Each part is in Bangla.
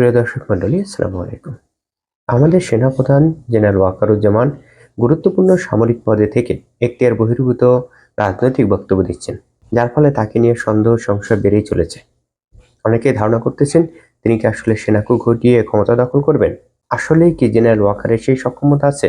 প্রিয় দর্শক মন্ডলী আসসালামু আলাইকুম। আমাদের সেনাপ্রধান জেনারেল ওয়াকারুজ্জামান গুরুত্বপূর্ণ সামরিক পদে থেকে এখতিয়ার বহির্ভূত রাজনৈতিক বক্তব্য দিচ্ছেন, যার ফলে তাকে নিয়ে সন্দেহ সংশয় বেড়েই চলেছে। অনেকে ধারণা করতেছেন, তিনি কি আসলে সেনাকু ঘটিয়ে ক্ষমতা দখল করবেন? আসলেই কি জেনারেল ওয়াকারের সেই সক্ষমতা আছে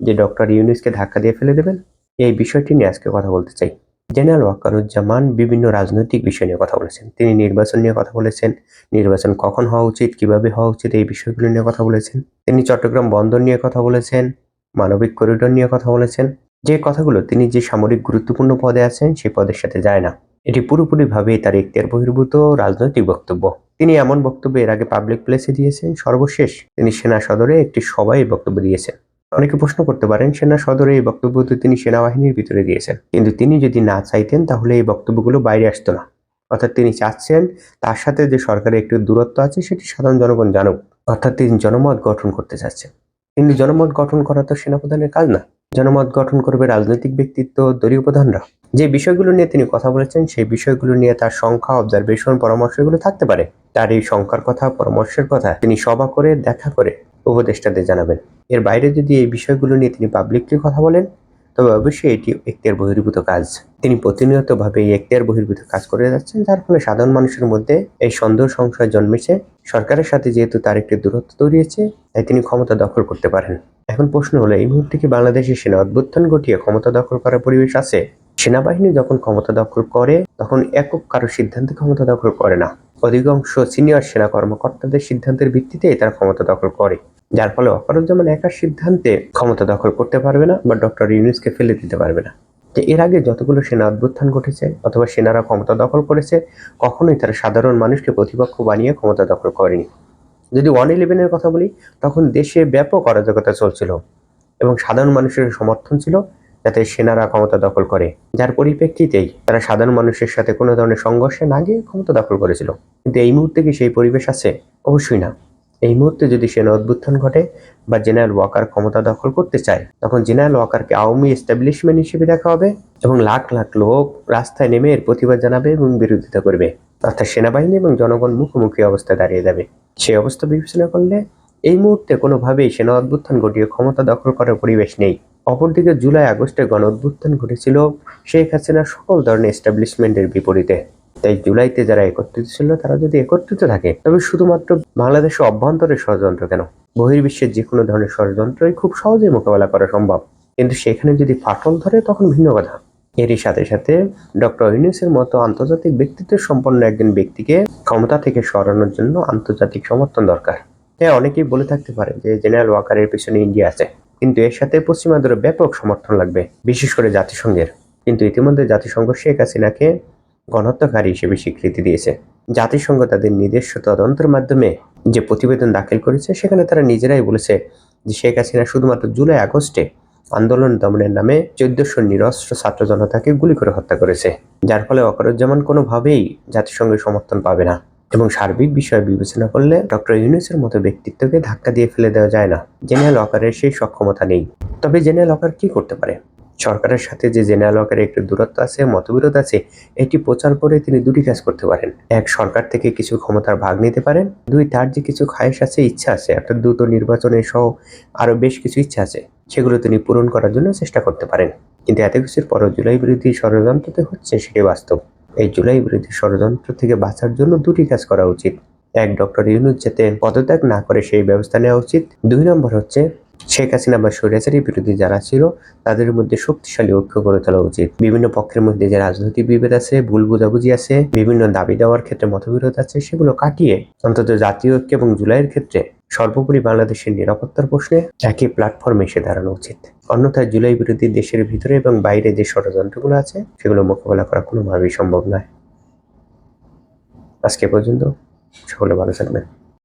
যে ডক্টর ইউনুসকে ধাক্কা দিয়ে ফেলে দেবেন? এই বিষয়টি নিয়ে আজকে কথা বলতে চাই। জেনারেল ওয়াকারুজ্জামান বিভিন্ন রাজনৈতিক বিষয় নিয়ে কথা বলেছেন। তিনি নির্বাচন নিয়ে কথা বলেছেন। নির্বাচন কখন হওয়া উচিত, কীভাবে হওয়া উচিত, এই বিষয়গুলো নিয়ে কথা বলেছেন। তিনি চট্টগ্রাম বন্দর নিয়ে কথা বলেছেন, মানবিক করিডোর নিয়ে কথা বলেছেন। যে কথাগুলো, তিনি যে সামরিক গুরুত্বপূর্ণ পদে আছেন, সেই পদের সাথে যায় না। এটি পুরোপুরিভাবে তার এখতিয়ার বহির্ভূত রাজনৈতিক বক্তব্য। তিনি এমন বক্তব্য এর আগে পাবলিক প্লেসে দিয়েছেন, সর্বশেষ তিনি সেনা সদরে একটি সভায় বক্তব্য দিয়েছেন। অনেকে প্রশ্ন করতে পারেন, সেনা সদরে এই বক্তব্য তো তিনি সেনাবাহিনীর ভিতরে দিয়েছেন। কিন্তু তিনি যদি না চাইতেন, তাহলে এই বক্তব্যগুলো বাইরে আসতো না। অর্থাৎ তিনি চাচ্ছেন, তার সাথে যে সরকারের একটু দূরত্ব আছে, সেটি সাধারণ জনগণ জানুক। অর্থাৎ তিনি জনমত গঠন করতে চাচ্ছেন। কিন্তু জনমত গঠন করা তো সেনাপ্রধানের কাজ না। জনমত গঠন করবে রাজনৈতিক ব্যক্তিত্ব দলীয় প্রধানরা। যে বিষয়গুলো নিয়ে তিনি কথা বলেছেন, সেই বিষয়গুলো নিয়ে তার সংখ্যা অবজারভেশন পরামর্শ এগুলো থাকতে পারে। তার এই সংখ্যার কথা, পরামর্শের কথা তিনি সভা করে, দেখা করে উপদেষ্টাদের জানাবেন। এর বাইরে যদি এই বিষয়গুলো নিয়ে তিনি পাবলিকলি কথা বলেন, তবে অবশ্যই এটি এখতিয়ার বহির্ভূত কাজ। তিনি প্রতিনিয়তভাবে এই এখতিয়ার বহির্ভূত কাজ করে যাচ্ছেন, যার ফলে সাধারণ মানুষের মধ্যে এই সন্দেহ সংশয় জন্মেছে। সরকারের সাথে যেহেতু তার একটি দূরত্ব তৈরিয়েছে তাই তিনি ক্ষমতা দখল করতে পারেন। এখন প্রশ্ন হলো, এই মুহূর্তে কি বাংলাদেশের সেনা অভ্যুত্থান ঘটিয়ে ক্ষমতা দখল করার পরিবেশ আছে? সেনাবাহিনী যখন ক্ষমতা দখল করে, তখন একক কারও সিদ্ধান্তে ক্ষমতা দখল করে না। অধিকাংশ সিনিয়র সেনা কর্মকর্তাদের সিদ্ধান্তের ভিত্তিতেই তারা ক্ষমতা দখল করে। যার ফলে অকারুজ্জামান একার সিদ্ধান্তে ক্ষমতা দখল করতে পারবে না বা ডক্টর ইউনুসকে ফেলে দিতে পারবে না। যে এর আগে যতগুলো সেনা অভ্যুত্থান ঘটেছে অথবা সেনারা ক্ষমতা দখল করেছে, কখনোই তারা সাধারণ মানুষকে প্রতিপক্ষ বানিয়ে ক্ষমতা দখল করেনি। যদি ওয়ান ইলেভেনের কথা বলি, তখন দেশে ব্যাপক অরাজকতা চলছিল এবং সাধারণ মানুষের সমর্থন ছিল যাতে সেনারা ক্ষমতা দখল করে। যার পরিপ্রেক্ষিতেই তারা সাধারণ মানুষের সাথে কোনো ধরনের সংঘর্ষে না গিয়ে ক্ষমতা দখল করেছিল। কিন্তু এই মুহূর্তে কি সেই পরিবেশ আছে? অবশ্যই না। এই মুহূর্তে যদি সেনা অভ্যুত্থান ঘটে বা জেনারেল ওয়াকার ক্ষমতা দখল করতে চায়, তখন জেনারেল ওয়াকারকে আওয়ামী এস্টাবলিশমেন্ট হিসেবে দেখা হবে এবং লাখ লাখ লোক রাস্তায় নেমে এর প্রতিবাদ জানাবে এবং বিরোধিতা করবে। অর্থাৎ সেনাবাহিনী এবং জনগণ মুখোমুখি অবস্থায় দাঁড়িয়ে যাবে। সেই অবস্থা বিবেচনা করলে এই মুহূর্তে কোনোভাবেই সেনা অভ্যুত্থান ঘটিয়ে ক্ষমতা দখল করার পরিবেশ নেই। অপরদিকে জুলাই আগস্টে গণ অভ্যুত্থান ঘটেছিল শেখ হাসিনার সকল ধরনের এস্টাবলিশমেন্টের বিপরীতে। তাই জুলাইতে যারা একত্রিত ছিল, তারা যদি একত্রিত থাকে, তবে শুধুমাত্র বাংলাদেশের অভ্যন্তরের ষড়যন্ত্র কেন? বহির্বিশ্বের যে কোনো ধরনের ষড়যন্ত্রই খুব সহজেই মোকাবেলা করা সম্ভব। কিন্তু সেখানে যদি ফাটল ধরে, তখন ভিন্ন কথা। এরই সাথে সাথে ডক্টর ইউনুসের মতো আন্তর্জাতিক ব্যক্তিত্ব সম্পন্ন একজন ব্যক্তিকে ক্ষমতা থেকে সরানোর জন্য আন্তর্জাতিক সমর্থন দরকার। হ্যাঁ অনেকেই বলে থাকতে পারে যে জেনারেল ওয়াকারের পিছনে ইন্ডিয়া আছে। কিন্তু এর সাথে পশ্চিমাদের ব্যাপক সমর্থন লাগবে, বিশেষ করে জাতিসংঘের। কিন্তু ইতিমধ্যে জাতিসংঘ শেখ হাসিনাকে গণহত্যাকারী হিসেবে স্বীকৃতি দিয়েছে। জাতিসংঘ তাদের নিজস্ব তদন্তের মাধ্যমে যে প্রতিবেদন দাখিল করেছে, সেখানে তারা নিজেরাই বলেছে যে শেখ হাসিনা শুধুমাত্র জুলাই আগস্টে আন্দোলন দমনের নামে চোদ্দশো নিরস্ত্র ছাত্র জনতাকে গুলি করে হত্যা করেছে। যার ফলে অকারুজ্জামান কোনোভাবেই জাতিসংঘের সমর্থন পাবে না এবং সার্বিক বিষয় বিবেচনা করলে ডক্টর ইউনুসের মতো ব্যক্তিত্বকে ধাক্কা দিয়ে ফেলে দেওয়া যায় না। জেনারেল অকারের সেই সক্ষমতা নেই। তবে জেনারেল অকার কি করতে পারে? সরকারের সাথে যে জেনারেল ওয়াকারের একটু দূরত্ব আছে, মতবিরোধ আছে, এটি প্রচার করে তিনি দুটি কাজ করতে পারেন। এক, সরকার থেকে কিছু ক্ষমতার ভাগ নিতে পারেন। দুই, তার যে কিছু খায়েশ আছে, ইচ্ছা আছে একটা দ্রুত নির্বাচনে সহ আরও বেশ কিছু ইচ্ছা আছে, সেগুলো তিনি পূরণ করার জন্য চেষ্টা করতে পারেন। কিন্তু এত কিছুর পরও জুলাই বিরোধী ষড়যন্ত্রতে হচ্ছে সেটি বাস্তব। এই জুলাই বিরোধী ষড়যন্ত্র থেকে বাঁচার জন্য দুটি কাজ করা উচিত। এক, ডক্টর ইউনুস যাতে পদত্যাগ না করে সেই ব্যবস্থা নেওয়া উচিত। দুই নম্বর হচ্ছে শেখ হাসিনা বা স্বৈরাচারী বিরোধী যারা ছিল, তাদের মধ্যে শক্তিশালী ঐক্য গড়ে তোলা উচিত। বিভিন্ন পক্ষের মধ্যে যে রাজনৈতিক বিভেদ আছে, ভুল বোঝাবুঝি আছে, বিভিন্ন দাবি দেওয়ার ক্ষেত্রে মতবিরোধ আছে, সেগুলো কাটিয়ে অন্তত জাতীয় ঐক্য এবং জুলাইয়ের ক্ষেত্রে সর্বোপরি বাংলাদেশের নিরাপত্তার প্রশ্নে একই প্ল্যাটফর্মে এসে দাঁড়ানো উচিত। অন্যথায় জুলাই বিরোধী দেশের ভিতরে এবং বাইরে যে ষড়যন্ত্রগুলো আছে, সেগুলো মোকাবেলা করা কোনোভাবেই সম্ভব নয়। আজকে পর্যন্ত। সকলে ভালো থাকবেন।